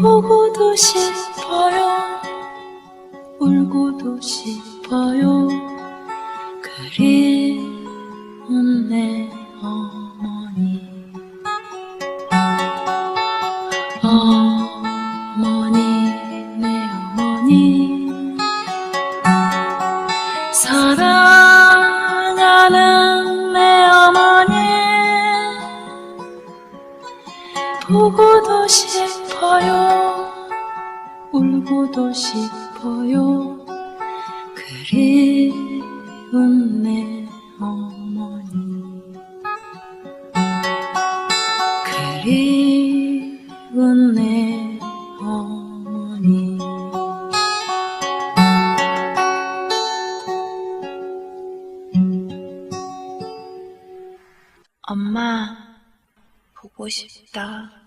보고도 싶어요. 울고도 싶어요. 그리운 내 어머니. 어머니 내 어머니. 사랑하는 내 어머니. 보고도 싶어요 울고도 싶어요. 그리운 내 어머니. 그리운 내 어머니. 엄마 보고 싶다